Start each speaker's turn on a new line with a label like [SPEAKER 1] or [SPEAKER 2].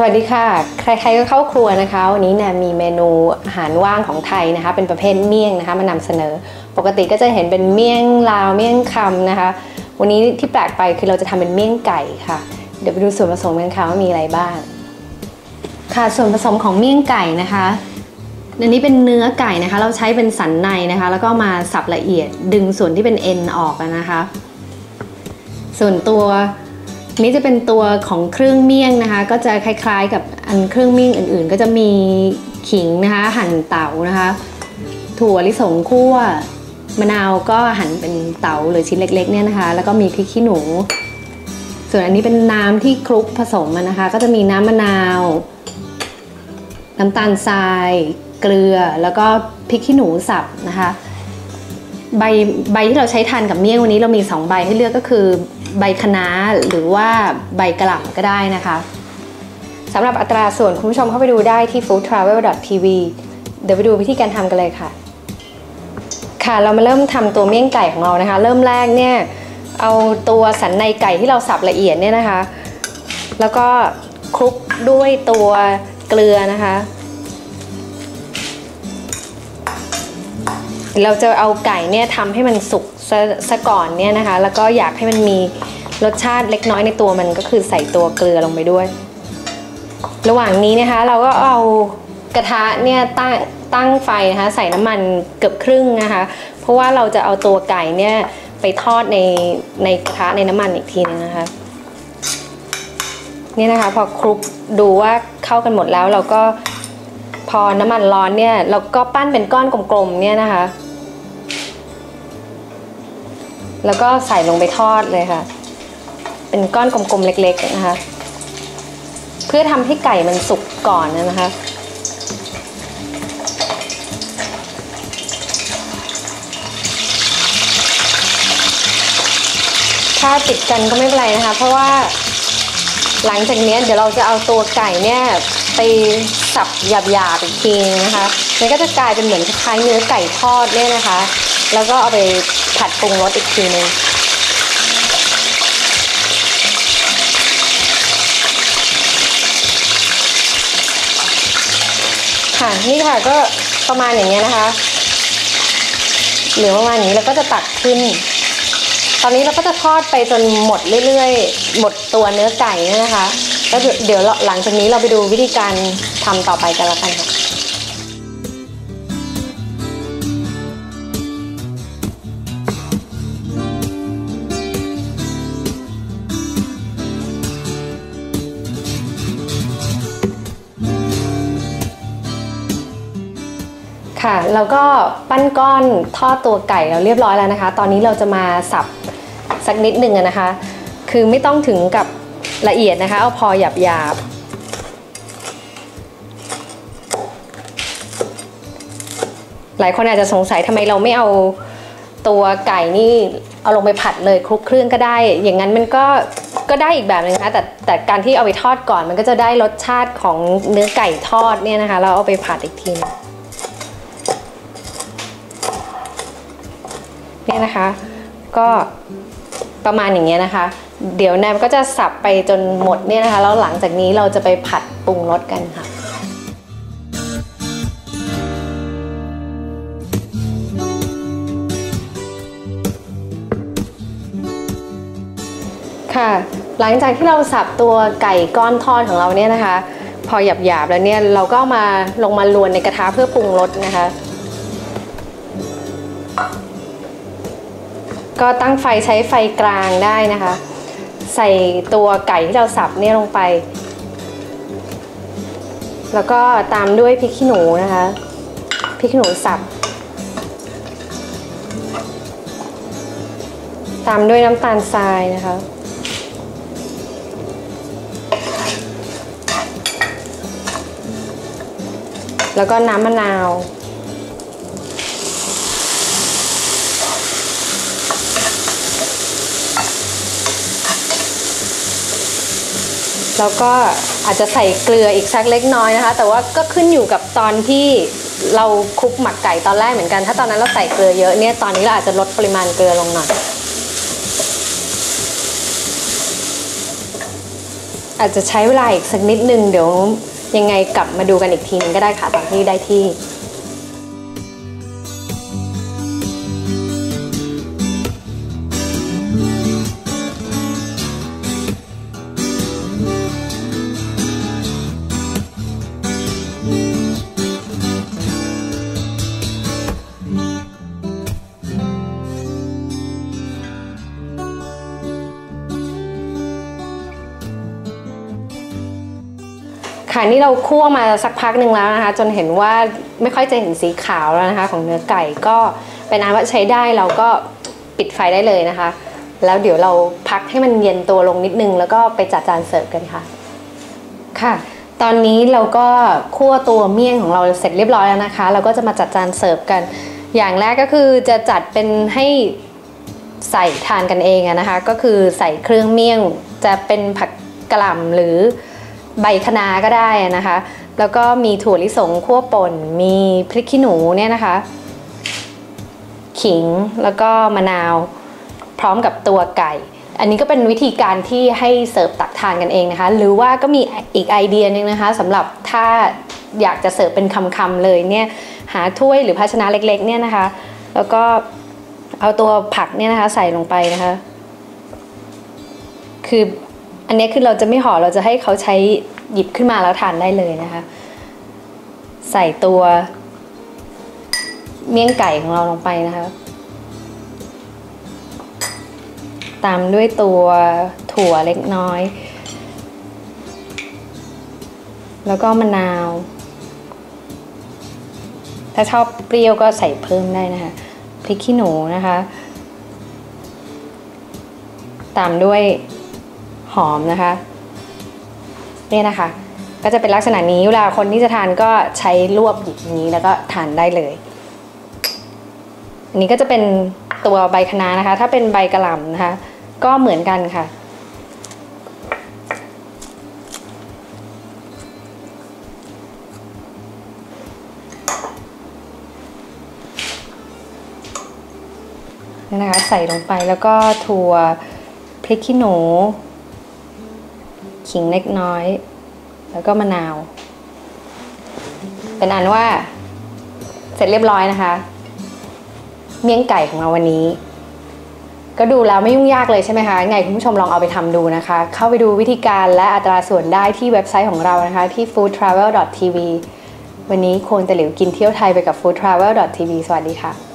[SPEAKER 1] สวัสดีค่ะ ใครๆก็เข้าครัวนะคะ วันนี้เนี่ยมีเมนูอาหารว่างของไทยนะคะ เป็นประเภทเมี่ยงนะคะมานำเสนอ ปกติก็จะเห็นเป็นเมี่ยงลาวเมี่ยงคำนะคะ วันนี้ที่แปลกไปคือเราจะทำเป็นเมี่ยงไก่ค่ะ เดี๋ยวไปดูส่วนผสมกันค่ะว่ามีอะไรบ้าง ค่ะส่วนผสมของเมี่ยงไก่นะคะอันนี้เป็นเนื้อไก่นะคะ เราใช้เป็นสันในนะคะ แล้วก็มาสับละเอียดดึงส่วนที่เป็นเอ็นออกนะคะ ส่วนตัว นี้จะเป็นตัวของเครื่องเมี่ยงนะคะ ก็จะคล้ายๆ กับอันเครื่องเมี่ยงอื่นๆ ก็จะมีขิงนะคะ หั่นเต๋านะคะ ถั่วลิสงคั่วมะนาวก็หั่นเป็นเต๋าหรือชิ้นเล็กๆเนี่ยนะคะ แล้วก็มีพริกขี้หนู ส่วนอันนี้เป็นน้ำที่คลุกผสมนะคะ ก็จะมีน้ำมะนาว น้ำตาลทราย เกลือแล้วก็พริกขี้หนูสับนะคะ ใบใบที่เราใช้ทานกับเมี่ยงวันนี้เรามี 2 ใบให้เลือกก็คือ ใบคะน้าหรือว่าใบกระหล่ำก็ได้นะคะสำหรับอัตราส่วนคุณผู้ชมเข้าไปดูได้ที่ foodtravel.tv เดี๋ยวไปดูวิธีการทำกันเลยค่ะ ค่ะเรามาเริ่มทำตัวเมี่ยงไก่ของเรานะคะ เริ่มแรกเนี่ยเอาตัวสันในไก่ที่เราสับละเอียดเนี่ยนะคะ แล้วก็คลุกด้วยตัวเกลือนะคะ เราจะเอาไก่เนี่ยทำให้มันสุก ซะซะก่อนเนี่ยนะคะ แล้วก็อยากให้มันมีรสชาติเล็กน้อยในตัวมันก็คือใส่ตัวเกลือลงไปด้วย ระหว่างนี้นะคะเราก็เอากระทะเนี่ยตั้งตั้งไฟนะคะใส่น้ำมันเกือบครึ่งนะคะ เพราะว่าเราจะเอาตัวไก่เนี่ยไปทอดในในกระทะในน้ำมันอีกทีนึงนะคะนี่นะคะพอคลุกดูว่าเข้ากันหมดแล้วเราก็พอน้ำมันร้อนเนี่ยเราก็ปั้นเป็นก้อนกลมๆเนี่ยนะคะ แล้วก็ใส่ลงไปทอดเลยค่ะ เป็นก้อนกลมๆเล็ก ๆนะคะ เพื่อทำให้ไก่มันสุกก่อนนะคะ ถ้าติดกันก็ไม่เป็นไรนะคะ เพราะว่าหลังจากนี้เดี๋ยวเราจะเอาตัวไก่เนี่ยไปสับหยาบๆอีกทีนะคะ มันก็จะกลายเป็นเหมือนคล้ายเนื้อไก่ทอดเนี่ยนะคะ แล้วก็เอาไปผัดปรุงรสอีกทีนึงค่ะนี่ค่ะก็ประมาณอย่างเงี้ยนะคะหลือประมาณนี้แล้วก็จะตักขึ้น ตอนนี้เราก็จะทอดไปจนหมดเรื่อยๆ หมดตัวเนื้อไก่นี่นะคะ แล้วเดี๋ยวหลังจากนี้เราไปดูวิธีการทำต่อไปกันล้วกันค่ะ ค่ะ แล้วก็ปั้นก้อนทอดตัวไก่เราเรียบร้อยแล้วนะคะ ตอนนี้เราจะมาสับสักนิดหนึ่งนะคะ คือไม่ต้องถึงกับละเอียดนะคะ เอาพอหยาบหยาบหลายคนอาจจะสงสัยทำไมเราไม่เอาตัวไก่นี่เอาลงไปผัดเลยคลุกเครื่องก็ได้ อย่างนั้นมันก็ก็ได้อีกแบบนึงนะคะแต่แต่การที่เอาไปทอดก่อนมันก็จะได้รสชาติของเนื้อไก่ทอดเนี่ยนะคะ เราเอาไปผัดอีกที เนี่ยนะคะ ก็ประมาณอย่างเงี้ยนะคะ เดี๋ยวแนมก็จะสับไปจนหมดเนี่ยนะคะแล้วหลังจากนี้เราจะไปผัดปรุงรสกันค่ะค่ะหลังจากที่เราสับตัวไก่ก้อนทอดของเราเนี่ยนะคะ พอหยาบๆแล้วเนี่ยเราก็มาลงมาลวนในกระทะเพื่อปรุงรสนะคะ ก็ตั้งไฟใช้ไฟกลางได้นะคะ ใส่ตัวไก่ที่เราสับเนี่ยลงไป แล้วก็ตามด้วยพริกขี้หนูนะคะพริกขี้หนูสับ ตามด้วยน้ำตาลทรายนะคะแล้วก็น้ำมะนาว แล้วก็อาจจะใส่เกลืออีกสักเล็กน้อยนะคะ แต่ว่าก็ขึ้นอยู่กับตอนที่เราคลุกหมักไก่ตอนแรกเหมือนกัน ถ้าตอนนั้นเราใส่เกลือเยอะเนี่ยตอนนี้เราอาจจะลดปริมาณเกลือลงหน่อยอาจจะใช้เวลาอีกสักนิดนึงเดี๋ยวยังไงกลับมาดูกันอีกทีนึงก็ได้ค่ะตอนที่ได้ที่ ค่ะนี่เราคั่วมาสักพักหนึ่งแล้วนะคะ จนเห็นว่าไม่ค่อยจะเห็นสีขาวแล้วนะคะ ของเนื้อไก่ก็เป็นอันว่าใช้ได้เราก็ปิดไฟได้เลยนะคะ แล้วเดี๋ยวเราพักให้มันเย็นตัวลงนิดนึง แล้วก็ไปจัดจานเสิร์ฟกันค่ะ ค่ะ ตอนนี้เราก็คั่วตัวเมี่ยงของเราเสร็จเรียบร้อยแล้วนะคะ เราก็จะมาจัดจานเสิร์ฟกัน อย่างแรกก็คือจะจัดเป็นให้ใส่ทานกันเองนะคะ ก็คือใส่เครื่องเมี่ยงจะเป็นผักกะหล่ำหรือ ใบคะน้าก็ได้นะคะ แล้วก็มีถั่วลิสงคั่วป่น มีพริกขี้หนูเนี่ยนะคะ ขิงแล้วก็มะนาว พร้อมกับตัวไก่ อันนี้ก็เป็นวิธีการที่ให้เสิร์ฟตักทานกันเองนะคะ หรือว่าก็มีอีกไอเดียหนึงนะคะสำหรับถ้าอยากจะเสิร์ฟเป็นคำๆเลยเนี่ยหาถ้วยหรือภาชนะเล็กๆเนี่ยนะคะ แล้วก็เอาตัวผักเนี่ยนะคะใส่ลงไปนะคะ คือ อันนี้คือเราจะไม่ห่อเราจะให้เขาใช้หยิบขึ้นมาแล้วทานได้เลยนะคะ ใส่ตัวเมี่ยงไก่ของเราลงไปนะคะ ตามด้วยตัวถั่วเล็กน้อย แล้วก็มะนาว ถ้าชอบเปรี้ยวก็ใส่เพิ่มได้นะคะ พริกขี้หนูนะคะ ตามด้วย อมนะคะเนี่ยนะคะ ก็จะเป็นลักษณะนี้เวลาคนที่จะทานก็ใช้รวบหยิบนี้แล้วก็ทานได้เลย อันนี้ก็จะเป็นตัวใบคะน้านะคะ ถ้าเป็นใบกระหล่ำนะคะ ก็เหมือนกันค่ะนี่นะคะใส่ลงไปแล้วก็ถั่วพริกขี้หนู ขิงเล็กน้อย แล้วก็มะนาว เป็นอันว่า เสร็จเรียบร้อยนะคะ เมี่ยงไก่ของเราวันนี้ ก็ดูแล้วไม่ยุ่งยากเลยใช่ไหมคะไงคุณผู้ชมลองเอาไปทำดูนะคะ เข้าไปดูวิธีการและอัตราส่วนได้ที่เว็บไซต์ของเรานะคะ ที่ foodtravel.tv วันนี้โควรแต่หลิวกินเที่ยวไทยไปกับ foodtravel.tv สวัสดีค่ะ